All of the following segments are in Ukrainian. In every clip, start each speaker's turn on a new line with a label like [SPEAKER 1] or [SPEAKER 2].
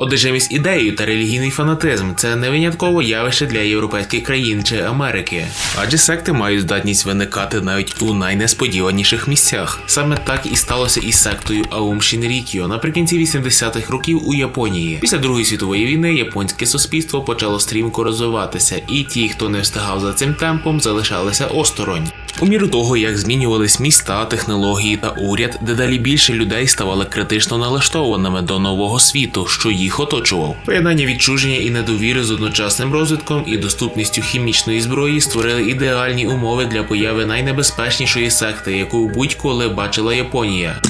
[SPEAKER 1] Одержимість ідеєю та релігійний фанатизм це не винятково явище для європейських країн чи Америки, адже секти мають здатність виникати навіть у найнесподіваніших місцях. Саме так і сталося із сектою Аум Шінрікіо наприкінці 80-х років у Японії. Після Другої світової війни японське суспільство почало стрімко розвиватися, і ті, хто не встигав за цим темпом, залишалися осторонь. У міру того, як змінювались міста, технології та уряд, дедалі більше людей ставали критично налаштованими до нового світу, що їх оточував. Поєднання відчуження і недовіри з одночасним розвитком і доступністю хімічної зброї створили ідеальні умови для появи найнебезпечнішої секти, яку будь-коли бачила Японія.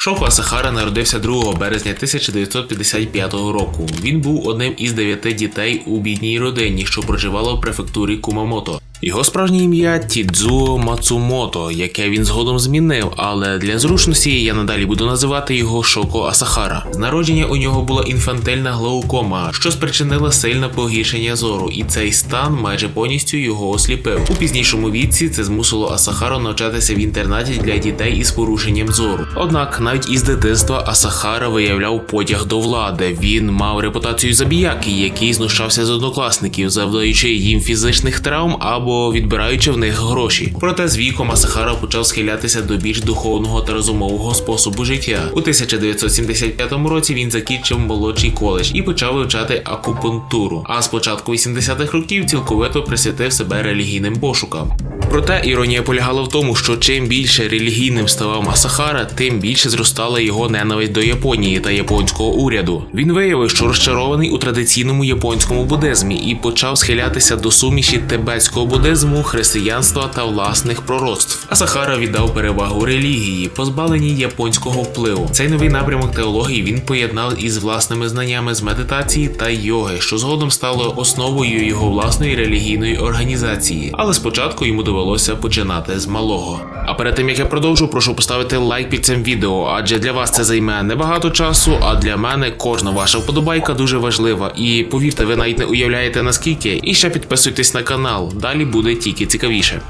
[SPEAKER 1] Шоко Асахара народився 2 березня 1955 року. Він був одним із дев'яти дітей у бідній родині, що проживала в префектурі Кумамото. Його справжнє ім'я Тідзуо Мацумото, яке він згодом змінив, але для зручності я надалі буду називати його Шоко Асахара. З народження у нього була інфантильна глаукома, що спричинила сильне погіршення зору, і цей стан майже повністю його осліпив. У пізнішому віці це змусило Асахару навчатися в інтернаті для дітей із порушенням зору. Однак навіть із дитинства Асахара виявляв потяг до влади. Він мав репутацію забіяки, який знущався з однокласників, завдаючи їм фізичних травм або відбираючи в них гроші. Проте з віком Асахара почав схилятися до більш духовного та розумового способу життя. У 1975 році він закінчив молодший коледж і почав вивчати акупунктуру. А з початку 80-х років цілковито присвятив себе релігійним пошукам. Проте іронія полягала в тому, що чим більше релігійним ставав Масахара, тим більше зростала його ненависть до Японії та японського уряду. Він виявив, що розчарований у традиційному японському буддизмі і почав схилятися до суміші тибетського буддизму, християнства та власних пророцтв. Асахара віддав перевагу релігії, позбавленій японського впливу. Цей новий напрямок теології він поєднав із власними знаннями з медитації та йоги, що згодом стало основою його власної релігійної організації. Але спочатку йому довелося починати з малого. А перед тим як я продовжу, прошу поставити лайк під цим відео, адже для вас це займе небагато часу, а для мене кожна ваша вподобайка дуже важлива. І повірте, ви навіть не уявляєте наскільки. І ще підписуйтесь на канал. Далі буде тільки цікавіше.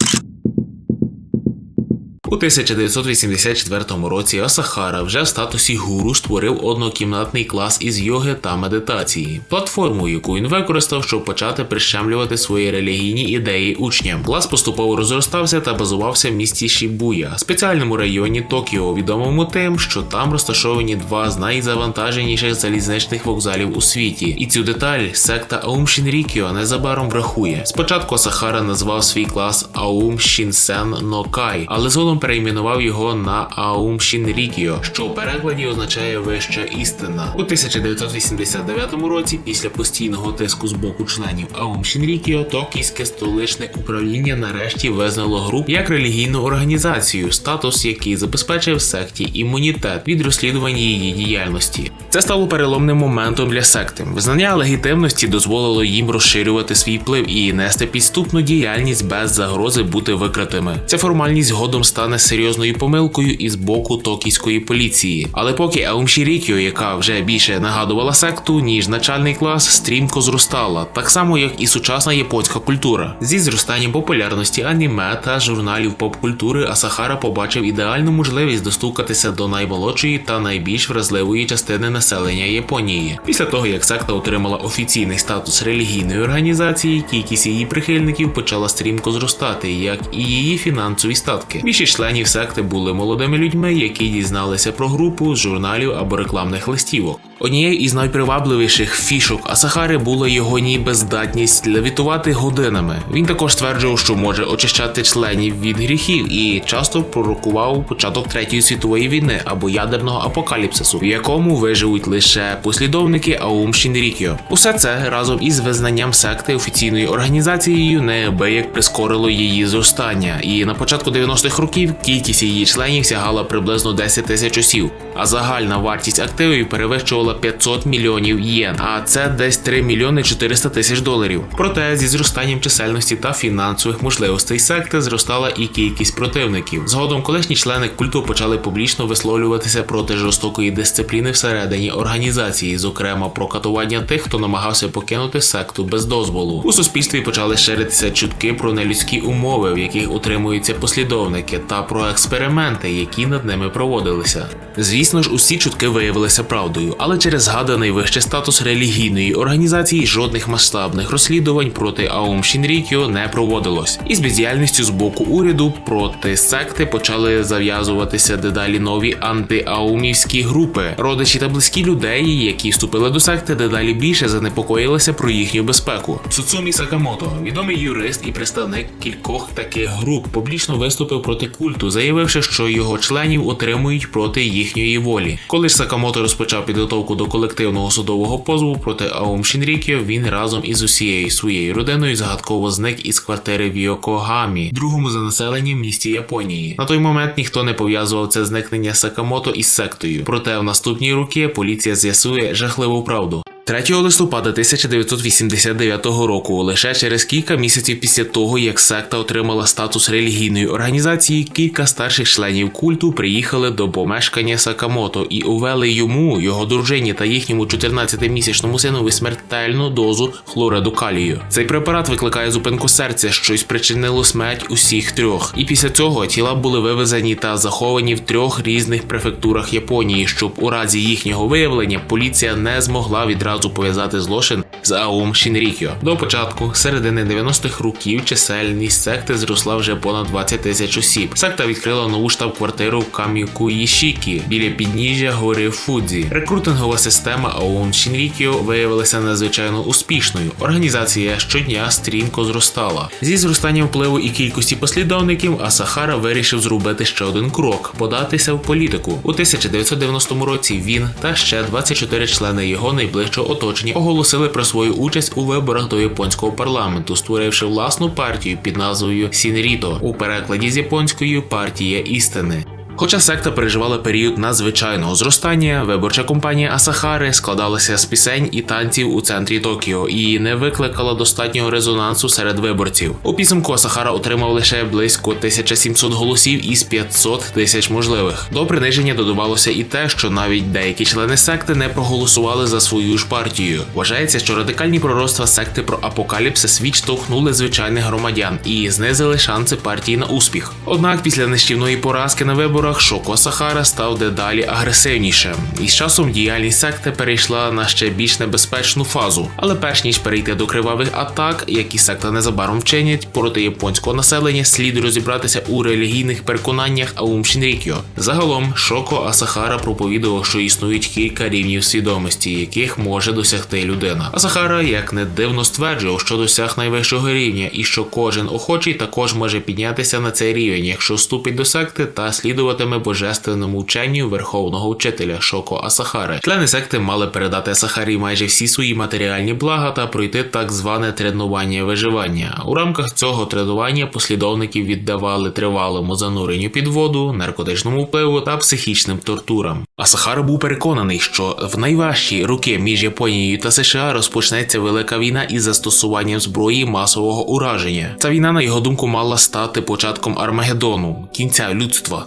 [SPEAKER 1] У 1984 році Асахара вже в статусі гуру створив однокімнатний клас із йоги та медитації, платформу, яку він використав, щоб почати прищемлювати свої релігійні ідеї учням. Клас поступово розростався та базувався в місті Шібуя, спеціальному районі Токіо, відомому тим, що там розташовані два з найзавантаженіших залізничних вокзалів у світі. І цю деталь секта Аум Шінрікіо незабаром врахує. Спочатку Асахара назвав свій клас Аум Шінсен Нокай, але згодом перейменував його на Аум Шінрікіо, що у перекладі означає вища істина. У 1989 році, після постійного тиску з боку членів Аум Шінрікіо, Токійське столичне управління нарешті визнало груп як релігійну організацію, статус який забезпечив секті імунітет від розслідування її діяльності. Це стало переломним моментом для секти. Визнання легітимності дозволило їм розширювати свій вплив і нести підступну діяльність без загрози бути викритими. Ця формальність згодом стане серйозною помилкою із боку токійської поліції. Але поки Аумшірікіо, яка вже більше нагадувала секту, ніж начальний клас, стрімко зростала, так само як і сучасна японська культура. Зі зростанням популярності аніме та журналів поп-культури Асахара побачив ідеальну можливість достукатися до наймолодшої та найбільш вразливої частини населення Японії. Після того, як секта отримала офіційний статус релігійної організації, кількість її прихильників почала стрімко зростати, як і її фінансові статки. Більшість членів секти були молодими людьми, які дізналися про групу з журналів або рекламних листівок. Однією із найпривабливіших фішок Асахари була його ніби здатність левітувати годинами. Він також стверджував, що може очищати членів від гріхів і часто пророкував початок третьої світової війни або ядерного апокаліпсису, в якому виживуть лише послідовники Аум Шінрікіо. Усе це разом із визнанням секти офіційною організацією неабияк прискорило її зростання. І на початку 90-х років кількість її членів сягала приблизно 10 тисяч осіб, а загальна вартість активів перевищувала 500 мільйонів єн, а це десь 3 мільйони 400 тисяч доларів. Проте зі зростанням чисельності та фінансових можливостей секти зростала і кількість противників. Згодом колишні члени культу почали публічно висловлюватися проти жорстокої дисципліни всередині організації, зокрема про катування тих, хто намагався покинути секту без дозволу. У суспільстві почали ширитися чутки про нелюдські умови, в яких утримуються послідовники, та про експерименти, які над ними проводилися. Звісно ж, усі чутки виявилися правдою, але через згаданий вище статус релігійної організації жодних масштабних розслідувань проти Аум Шінрікіо не проводилось. І з бездіяльністю з боку уряду проти секти почали зав'язуватися дедалі нові антиаумівські групи. Родичі та близькі людей, які вступили до секти, дедалі більше занепокоїлися про їхню безпеку. Суцумі Сакамото, відомий юрист і представник кількох таких груп, публічно виступив проти культу, заявивши, що його членів отримують проти їхньої волі. Коли Сакамото розпочав підготовку до колективного судового позову проти Аум Шінрікіо, він разом із усією своєю родиною загадково зник із квартири в Йокогамі, другому за населенням місті Японії. На той момент ніхто не пов'язував це зникнення Сакамото із сектою. Проте в наступні роки поліція з'ясує жахливу правду. 3 листопада 1989 року, лише через кілька місяців після того, як секта отримала статус релігійної організації, кілька старших членів культу приїхали до помешкання Сакамото і увели йому, його дружині та їхньому 14-місячному синові смертельну дозу хлориду калію. Цей препарат викликає зупинку серця, що спричинило смерть усіх трьох. І після цього тіла були вивезені та заховані в трьох різних префектурах Японії, щоб у разі їхнього виявлення поліція не змогла відразу пов'язати злочин з Аум Шінрікьо. До початку середини 90-х років чисельність секти зросла вже понад 20 тисяч осіб. Секта відкрила нову штаб-квартиру в Кам'юкуїшікі біля підніжжя гори Фудзі. Рекрутингова система Аум Шінрікьо виявилася надзвичайно успішною. Організація щодня стрімко зростала. Зі зростанням впливу і кількості послідовників Асахара вирішив зробити ще один крок податися в політику. У 1990 році він та ще 24 члени його найближчого оточення оголосили про свою участь у виборах до японського парламенту, створивши власну партію під назвою Сінріто у перекладі з японською партія істини. Хоча секта переживала період надзвичайного зростання, виборча компанія Асахари складалася з пісень і танців у центрі Токіо і не викликала достатнього резонансу серед виборців. У підсумку Асахара отримав лише близько 1700 голосів із 500 тисяч можливих. До приниження додавалося і те, що навіть деякі члени секти не проголосували за свою ж партію. Вважається, що радикальні пророцтва секти про апокаліпсис відштовхнули звичайних громадян і знизили шанси партії на успіх. Однак після нищівної поразки на виборах Шоко Сахара став дедалі агресивнішим, і з часом діяльність секти перейшла на ще більш небезпечну фазу. Але перш ніж перейти до кривавих атак, які секта незабаром вчинять проти японського населення, слід розібратися у релігійних переконаннях Аум Шінрікьо. Загалом Шоко Асахара проповідував, що існують кілька рівнів свідомості, яких може досягти людина. Асахара, як не дивно, стверджував, що досяг найвищого рівня, і що кожен охочий також може піднятися на цей рівень, якщо вступить до секти та слідуватиме божественному вченню верховного вчителя Шоко Асахари. Члени секти мали передати Асахарі майже всі свої матеріальні блага та пройти так зване тренування виживання. У рамках цього тренування послідовників віддавали тривалому зануренню під воду, наркотичному впливу та психічним тортурам. Асахара був переконаний, що в найважчі роки між Японією та США розпочнеться велика війна із застосуванням зброї масового ураження. Ця війна, на його думку, мала стати початком Армагеддону, кінця людства.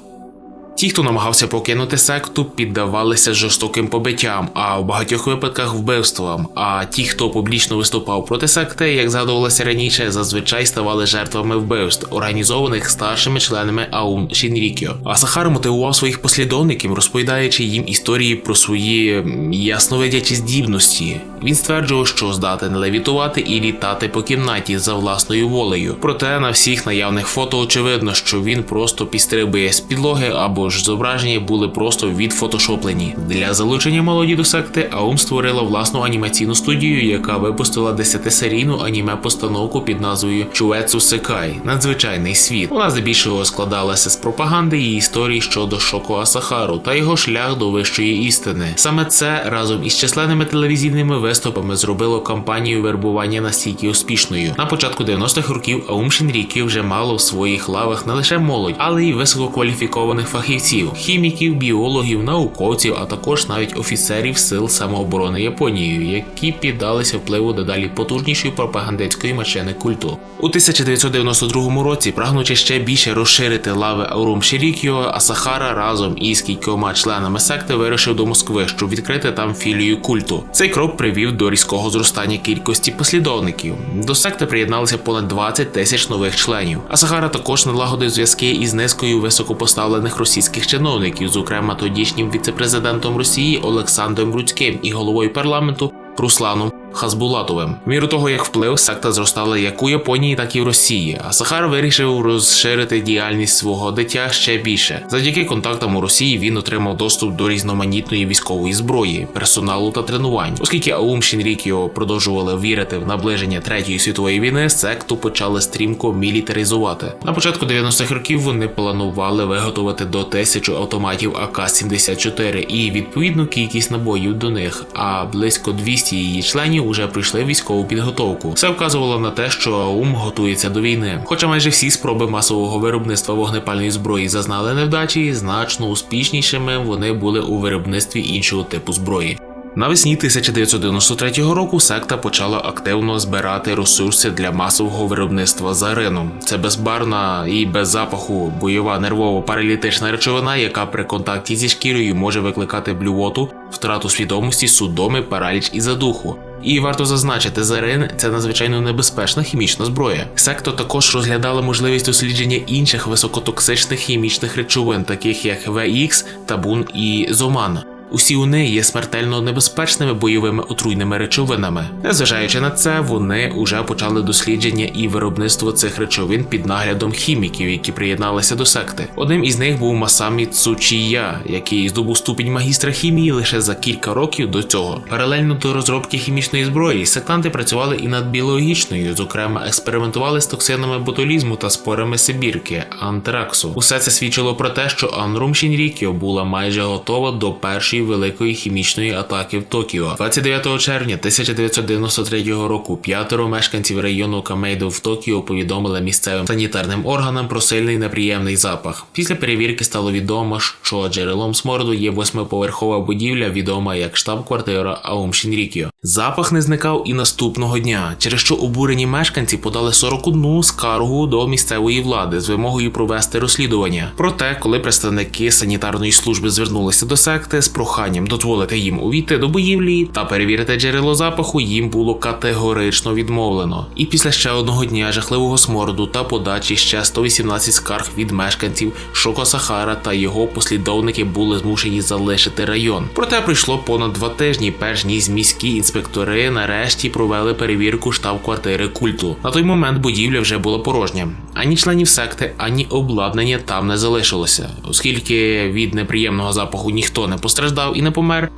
[SPEAKER 1] Ті, хто намагався покинути секту, піддавалися жорстоким побиттям, а в багатьох випадках вбивствам. А ті, хто публічно виступав проти секти, як згадувалося раніше, зазвичай ставали жертвами вбивств, організованих старшими членами Аун Шінрікьо. А Сахар мотивував своїх послідовників, розповідаючи їм історії про свої ясновидячі здібності. Він стверджував, що здатен левітувати і літати по кімнаті за власною волею. Проте на всіх наявних фото очевидно, що він просто підстрибує з підлоги або ж зображення були просто відфотошоплені. Для залучення молоді до секти Аум створила власну анімаційну студію, яка випустила 10-серійну аніме-постановку під назвою Чуецу Секай надзвичайний світ. Вона здебільшого складалася з пропаганди і історій щодо Шоко Асахару та його шлях до вищої істини. Саме це разом із численними телевізійними виступами зробило кампанію вербування настільки успішною. На початку 90-х років Аум Шінрікі вже мало в своїх лавах не лише молодь, але й висококваліфікованих фахівців бійців, хіміків, біологів, науковців, а також навіть офіцерів сил самооборони Японії, які піддалися впливу дедалі потужнішої пропагандистської машини культу. У 1992 році, прагнучи ще більше розширити лави Аурум Шірікіо, Асахара разом із кількома членами секти вирушив до Москви, щоб відкрити там філію культу. Цей крок привів до різкого зростання кількості послідовників. До секти приєдналися понад 20 тисяч нових членів. Асахара також налагодив зв'язки із низкою високопоставлених російських чиновників, зокрема тодішнім віцепрезидентом Росії Олександром Рудським і головою парламенту Русланом Хазбулатовим. Міру того, як вплив секта зростала як у Японії, так і в Росії. А Сахар вирішив розширити діяльність свого дитя ще більше. Завдяки контактам у Росії він отримав доступ до різноманітної військової зброї, персоналу та тренувань. Оскільки Аум Шінрікіо продовжували вірити в наближення третьої світової війни, секту почали стрімко мілітаризувати. На початку 90-х років вони планували виготовити до тисячу автоматів АК-74 і відповідну кількість набоїв до них. А близько 200 її членів уже пройшли військову підготовку. Все вказувало на те, що АУМ готується до війни. Хоча майже всі спроби масового виробництва вогнепальної зброї зазнали невдачі, значно успішнішими вони були у виробництві іншого типу зброї. Навесні 1993 року секта почала активно збирати ресурси для масового виробництва зарину. Це безбарна і без запаху бойова нервово-паралітична речовина, яка при контакті зі шкірою може викликати блювоту, втрату свідомості, судоми, параліч і задуху. І варто зазначити, зарин це надзвичайно небезпечна хімічна зброя. Секто також розглядала можливість дослідження інших високотоксичних хімічних речовин, таких як VX, табун і зоман. Усі вони є смертельно небезпечними бойовими отруйними речовинами. Незважаючи на це, вони вже почали дослідження і виробництво цих речовин під наглядом хіміків, які приєдналися до секти. Одним із них був Масамі Цучія, який здобув ступінь магістра хімії лише за кілька років до цього. Паралельно до розробки хімічної зброї, сектанти працювали і над біологічною, зокрема, експериментували з токсинами ботулізму та спорами Сибірки, антраксу. Усе це свідчило про те, що Анрум Шінрікіо була майже готова до першої великої хімічної атаки в Токіо. 29 червня 1993 року п'ятеро мешканців району Камейдо в Токіо повідомили місцевим санітарним органам про сильний неприємний запах. Після перевірки стало відомо, що джерелом смороду є восьмиповерхова будівля, відома як штаб-квартира Аум Шінрікіо. Запах не зникав і наступного дня, через що обурені мешканці подали 41 скаргу до місцевої влади з вимогою провести розслідування. Проте, коли представники санітарної служби звернулися до секти з проханням дозволити їм увійти до будівлі та перевірити джерело запаху, їм було категорично відмовлено. І після ще одного дня жахливого смороду та подачі ще 118 скарг від мешканців Шоко Сахара та його послідовники були змушені залишити район. Проте пройшло понад два тижні, перш ніж міські інспектори нарешті провели перевірку штаб-квартири культу. На той момент будівля вже була порожня. Ані членів секти, ані обладнання там не залишилося, оскільки від неприємного запаху ніхто не постраждав і не помер.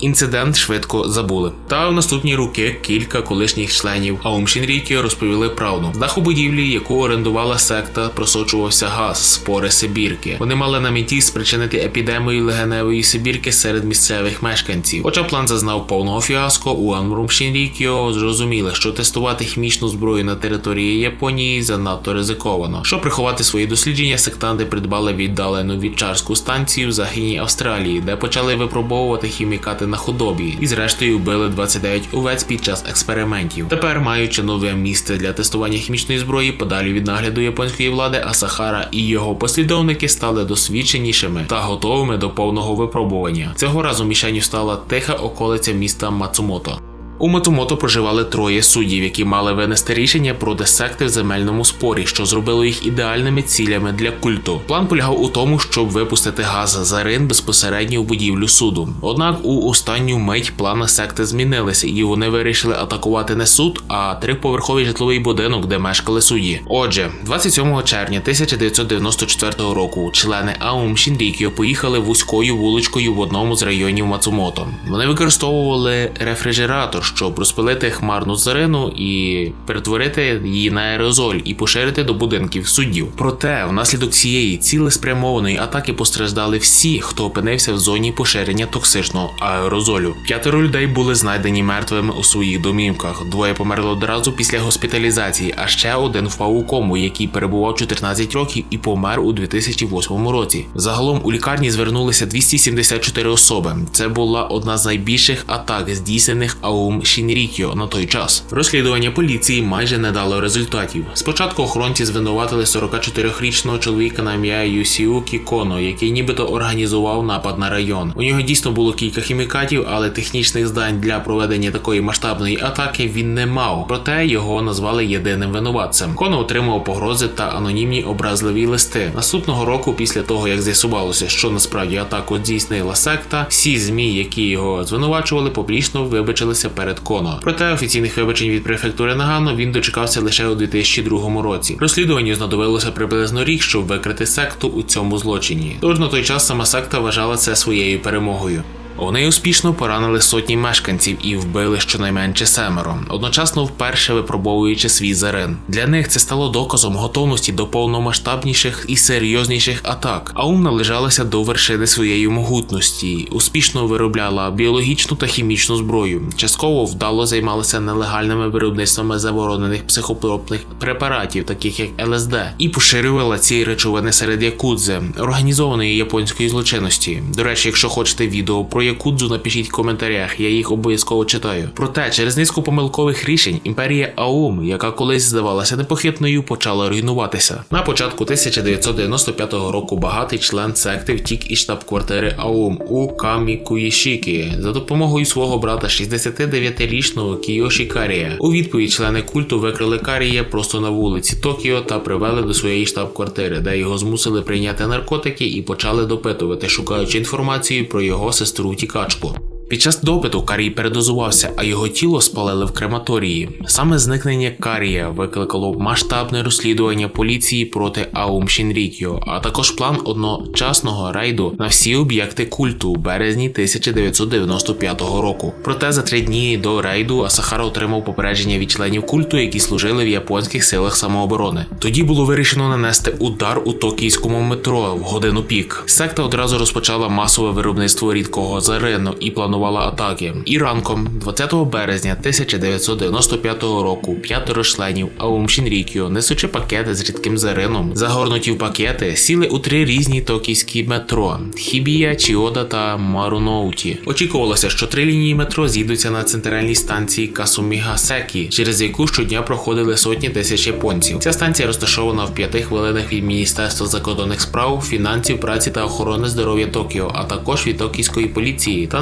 [SPEAKER 1] Інцидент швидко забули. Та в наступні роки кілька колишніх членів Аум Шінрікі розповіли правду. Даху будівлі, яку орендувала секта, просочувався газ, спори Сибірки. Вони мали на меті спричинити епідемію легеневої Сибірки серед місцевих мешканців. Хоча план зазнав повного фіаско, у Амрум Шінрікіо зрозуміли, що тестувати хімічну зброю на території Японії занадто ризиковано. Щоб приховати свої дослідження, сектанти придбали віддалену вівчарську станцію в Західній Австралії, де почали випробовувати хімікати на худобі, і зрештою вбили 29 овець під час експериментів. Тепер, маючи нове місце для тестування хімічної зброї, подалі від нагляду японської влади, Асахара і його послідовники стали досвідченішими та готовими до повного випробування. Цього разу мішенню стала тиха околиця міста Мацумото. У Матумото проживали троє суддів, які мали винести рішення проти секти в земельному спорі, що зробило їх ідеальними цілями для культу. План полягав у тому, щоб випустити газ зарин безпосередньо в будівлю суду. Однак у останню мить плани секти змінилися, і вони вирішили атакувати не суд, а триповерховий житловий будинок, де мешкали судді. Отже, 27 червня 1994 року члени Аум Шінрікіо поїхали вузькою вуличкою в одному з районів Мацумото. Вони використовували рефрижератор, щоб розпилити хмарну зарину і перетворити її на аерозоль і поширити до будинків суддів. Проте, внаслідок цієї цілеспрямованої атаки постраждали всі, хто опинився в зоні поширення токсичного аерозолю. П'ятеро людей були знайдені мертвими у своїх домівках. Двоє померли одразу після госпіталізації, а ще один впав у кому, який перебував 14 років і помер у 2008 році. Загалом у лікарні звернулися 274 особи. Це була одна з найбільших атак, здійснених Аум Шінрікіо на той час. Розслідування поліції майже не дало результатів. Спочатку охоронці звинуватили 44-річного чоловіка на ім'я Юсіукі Коно, який нібито організував напад на район. У нього дійсно було кілька хімікатів, але технічних здань для проведення такої масштабної атаки він не мав. Проте його назвали єдиним винуватцем. Коно отримав погрози та анонімні образливі листи. Наступного року, після того як з'ясувалося, що насправді атаку здійснила секта, всі змі, які його звинувачували, публічно вибачилися перед Коно. Проте офіційних вибачень від префектури Нагано він дочекався лише у 2002 році. Розслідуванню знадобилося приблизно рік, щоб викрити секту у цьому злочині. Тож на той час сама секта вважала це своєю перемогою. Вони успішно поранили сотні мешканців і вбили щонайменше семеро, одночасно вперше випробовуючи свій зарин. Для них це стало доказом готовності до повномасштабніших і серйозніших атак. Аум наближалася до вершини своєї могутності, успішно виробляла біологічну та хімічну зброю. Частково вдало займалася нелегальними виробництвами заборонених психотропних препаратів, таких як ЛСД, і поширювала ці речовини серед якудзи, організованої японської злочинності. До речі, якщо хочете відео про якудзу, напишіть в коментарях, я їх обов'язково читаю. Проте, через низку помилкових рішень імперія Аум, яка колись здавалася непохитною, почала руйнуватися. На початку 1995 року багатий член секти втік із штаб-квартири Аум у Камікуїшікі за допомогою свого брата 69-річного Кіоші Карія. У відповідь члени культу викрили Карія просто на вулиці Токіо та привели до своєї штаб-квартири, де його змусили прийняти наркотики і почали допитувати, шукаючи інформацію про його сестру тікачку. Під час допиту Карій передозувався, а його тіло спалили в крематорії. Саме зникнення Карія викликало масштабне розслідування поліції проти Аум Шінрікіо, а також план одночасного рейду на всі об'єкти культу у березні 1995 року. Проте за три дні до рейду Асахара отримав попередження від членів культу, які служили в японських силах самооборони. Тоді було вирішено нанести удар у токійському метро в годину пік. Секта одразу розпочала масове виробництво рідкого зарину і планувала атаки. І ранком, 20 березня 1995 року, п'ятеро членів Аум Шінрікіо, несучи пакети з рідким зарином, загорнуті в пакети, сіли у три різні токійські метро: Хібія, Чіода та Маруноуті. Очікувалося, що три лінії метро зійдуться на центральній станції Касумігасекі, через яку щодня проходили сотні тисяч японців. Ця станція розташована в п'яти хвилинах від Міністерства закордонних справ, фінансів, праці та охорони здоров'я Токіо, а також від токійської поліції та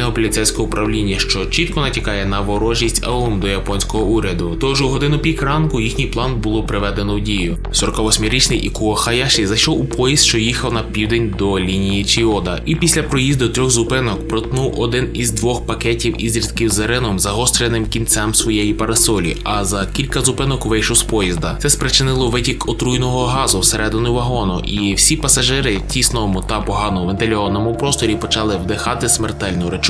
[SPEAKER 1] національного поліцейського управління, що чітко натякає на ворожість АУМ до японського уряду. Тож у годину пік ранку їхній план було приведено в дію. 48-річний Ікуо Хаяші зайшов у поїзд, що їхав на південь до лінії Чіода, і після проїзду трьох зупинок протнув один із двох пакетів із рідким зарином загостреним кінцем своєї парасолі. А за кілька зупинок вийшов з поїзда. Це спричинило витік отруйного газу всередину вагону, і всі пасажири в тісному та погано вентильованому просторі почали вдихати смертельну речовину.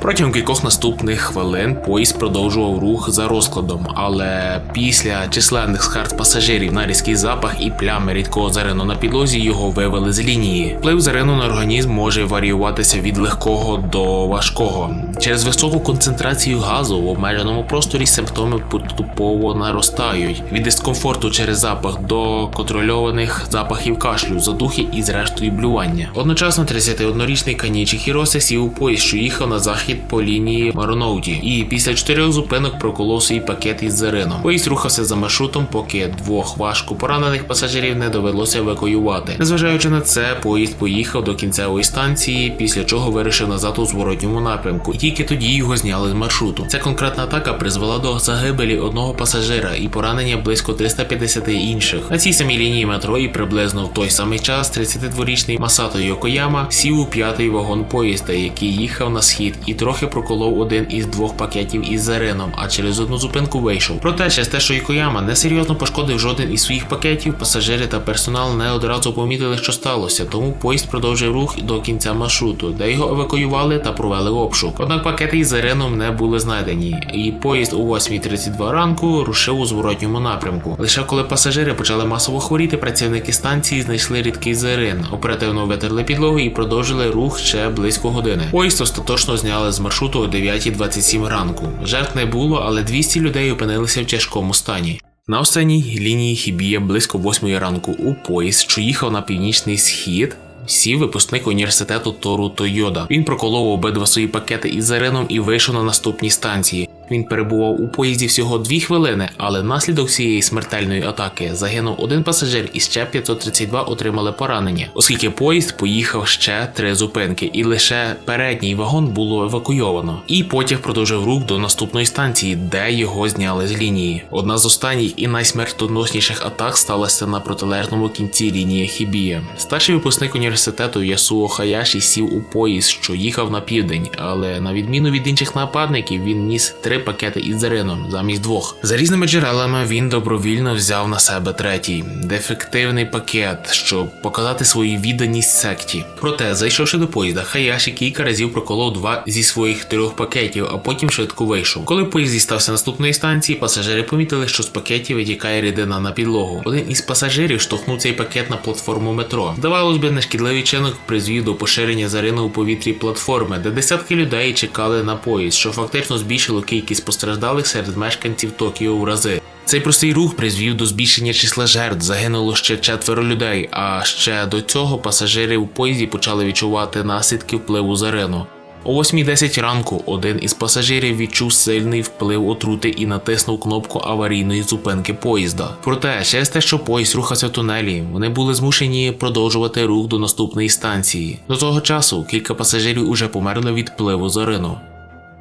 [SPEAKER 1] Протягом кількох наступних хвилин поїзд продовжував рух за розкладом, але після численних скарг пасажирів на різкий запах і плями рідкого зарину на підлозі його вивели з лінії. Вплив зарину на організм може варіюватися від легкого до важкого. Через високу концентрацію газу в обмеженому просторі симптоми поступово наростають від дискомфорту через запах до контрольованих запахів кашлю, задухи і зрештою блювання. Одночасно 31-річний Канічі Хіросе сів у поїзд, що їхав на захід по лінії Мароноуді, і після чотирьох зупинок проколов свій пакет із зарином. Поїзд рухався за маршрутом, поки двох важко поранених пасажирів не довелося евакуювати. Незважаючи на це, поїзд поїхав до кінцевої станції, після чого вирішив назад у зворотньому напрямку, і тільки тоді його зняли з маршруту. Ця конкретна атака призвела до загибелі одного пасажира і поранення близько 350 інших. На цій самій лінії метро і приблизно в той самий час 32-річний Масато Йокояма сів у п'ятий вагон поїзда, який їхав на на схід і трохи проколов один із двох пакетів із зарином, а через одну зупинку вийшов. Проте, через те, що Ікояма несерйозно пошкодив жоден із своїх пакетів, пасажири та персонал не одразу помітили, що сталося, тому поїзд продовжив рух до кінця маршруту, де його евакуювали та провели обшук. Однак пакети із зарином не були знайдені, і поїзд у 8.32 ранку рушив у зворотньому напрямку. Лише коли пасажири почали масово хворіти, працівники станції знайшли рідкий зарин, оперативно витерли підлогу і продовжили рух ще близько години. Поїзд остаточно зняли з маршруту о 9.27 ранку. Жертв не було, але 200 людей опинилися в тяжкому стані. На останній лінії Хібія близько 8 ранку у поїзд, що їхав на північний схід. Сів випускник університету Тору Тойода. Він проколов обидва свої пакети із зареном і вийшов на наступній станції. Він перебував у поїзді всього дві хвилини, але внаслідок цієї смертельної атаки загинув один пасажир і ще 532 отримали поранення, оскільки поїзд поїхав ще три зупинки, і лише передній вагон було евакуйовано. І потяг продовжив рух до наступної станції, де його зняли з лінії. Одна з останніх і найсмертоносніших атак сталася на протилежному кінці лінії Хібія. Старший випускник університету Ясуо Хаяші сів у поїзд, що їхав на південь, але на відміну від інших нападників, він ніс три пакети із зарином замість двох. За різними джерелами він добровільно взяв на себе третій дефективний пакет, щоб показати свою відданість секті. Проте, зайшовши до поїзда, Хаяші кілька разів проколов два зі своїх трьох пакетів, а потім швидко вийшов. Коли поїзд дістався наступної станції, пасажири помітили, що з пакетів витікає рідина на підлогу. Один із пасажирів штовхнув цей пакет на платформу метро. Здавалось би, нешкідливий чинок призвів до поширення зарину у повітрі платформи, де десятки людей чекали на поїзд, що фактично збільшило кількість постраждалих серед мешканців Токіо в рази. Цей простий рух призвів до збільшення числа жертв, загинуло ще четверо людей. А ще до цього пасажири у поїзді почали відчувати наслідки впливу зарину. О 8.10 ранку один із пасажирів відчув сильний вплив отрути і натиснув кнопку аварійної зупинки поїзда. Проте, через те, що поїзд рухався в тунелі, вони були змушені продовжувати рух до наступної станції. До того часу кілька пасажирів уже померли від впливу зарину.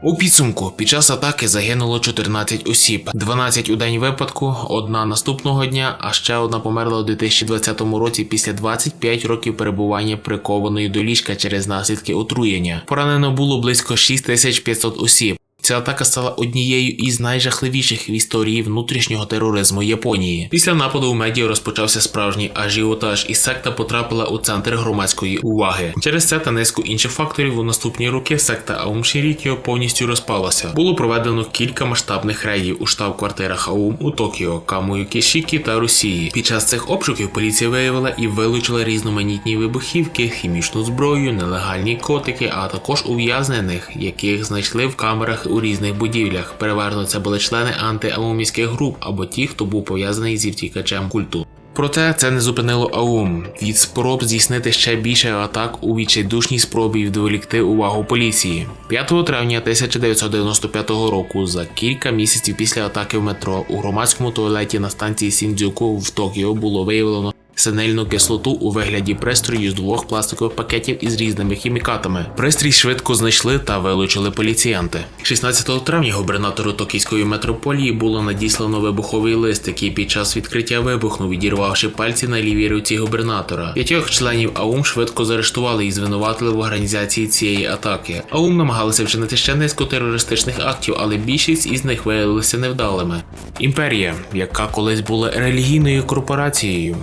[SPEAKER 1] У підсумку під час атаки загинуло 14 осіб, 12 у день випадку, одна наступного дня, а ще одна померла у 2020 році після 25 років перебування прикованої до ліжка через наслідки отруєння. Поранено було близько 6500 осіб. Ця атака стала однією із найжахливіших в історії внутрішнього тероризму Японії. Після нападу у медіа розпочався справжній ажіотаж, і секта потрапила у центр громадської уваги. Через це та низку інших факторів у наступні роки секта Аум Шірікіо повністю розпалася. Було проведено кілька масштабних рейдів у штаб-квартирах Аум у Токіо, Камою Кішікі та Росії. Під час цих обшуків поліція виявила і вилучила різноманітні вибухівки, хімічну зброю, нелегальні котики, а також ув'язнених, яких знайшли в камерах у різних будівлях. Переважно це були члени антиаумівських груп або ті, хто був пов'язаний зі втікачем культу. Проте це не зупинило Аум від спроб здійснити ще більше атак у відчайдушній спробі відволікти увагу поліції. 5 травня 1995 року, за кілька місяців після атаки в метро, у громадському туалеті на станції Сіндзюку в Токіо було виявлено синильну кислоту у вигляді пристрою з двох пластикових пакетів із різними хімікатами. Пристрій швидко знайшли та вилучили поліціянти. 16 травня губернатору токійської метрополії було надіслано вибуховий лист, який під час відкриття вибухнув, відірвавши пальці на лівій руці губернатора. П'ятьох членів АУМ швидко заарештували і звинуватили в організації цієї атаки. АУМ намагалися вчинити ще низку терористичних актів, але більшість із них виявилися невдалими. Імперія, яка колись була релігійною корпорацією,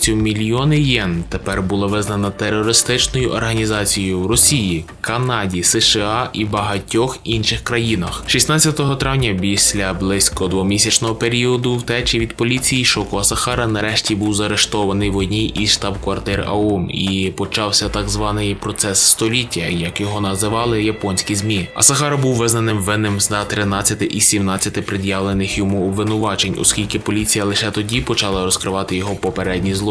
[SPEAKER 1] вартістю мільйони єн, тепер була визнана терористичною організацією в Росії, Канаді, США і багатьох інших країнах. 16 травня, після близько двомісячного періоду втечі від поліції, Шоко Асахара нарешті був заарештований в одній із штаб-квартир АУМ і почався так званий процес століття, як його називали японські змі. Асахара був визнаним винним з 13 із 17 пред'явлених йому обвинувачень, оскільки поліція лише тоді почала розкривати його попередні злочини,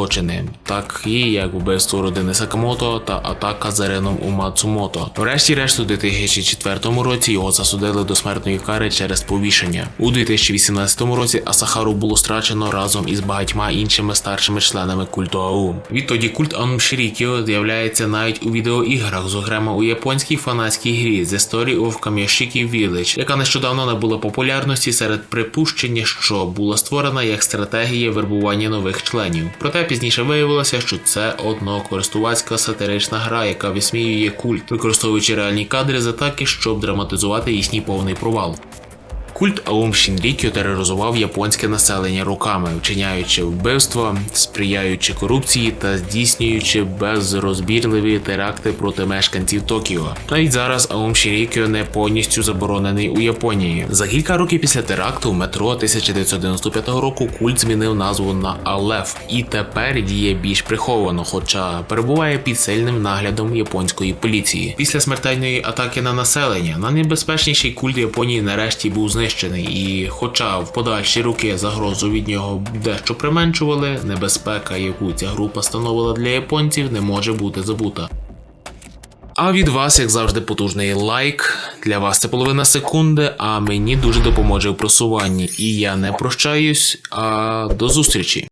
[SPEAKER 1] такі як вбивство родини Сакамото та атака зареном у Мацумото. Врешті-решт у 2004 році його засудили до смертної кари через повішення. У 2018 році Асахару було страчено разом із багатьма іншими старшими членами культу АУ. Відтоді культ Аум Ширікіо з'являється навіть у відеоіграх, зокрема у японській фанатській грі The Story of Kamyoshiki Village, яка нещодавно набула популярності серед припущення, що була створена як стратегія вербування нових членів. Проте Проте пізніше виявилося, що це однокористувацька сатирична гра, яка висміює культ, використовуючи реальні кадри з атаки, щоб драматизувати їхній повний провал. Культ Аум Шінрікьо тероризував японське населення роками, вчиняючи вбивства, сприяючи корупції та здійснюючи безрозбірливі теракти проти мешканців Токіо. Навіть зараз Аум Шінрікьо не повністю заборонений у Японії. За кілька років після теракту в метро 1995 року культ змінив назву на Алеф і тепер діє більш приховано, хоча перебуває під сильним наглядом японської поліції. Після смертельної атаки на населення найнебезпечніший культ Японії нарешті був знищений, і хоча в подальші роки загрозу від нього дещо применшували, небезпека, яку ця група становила для японців, не може бути забута. А від вас, як завжди, потужний лайк. Для вас це половина секунди, а мені дуже допоможе в просуванні. І я не прощаюсь, а до зустрічі.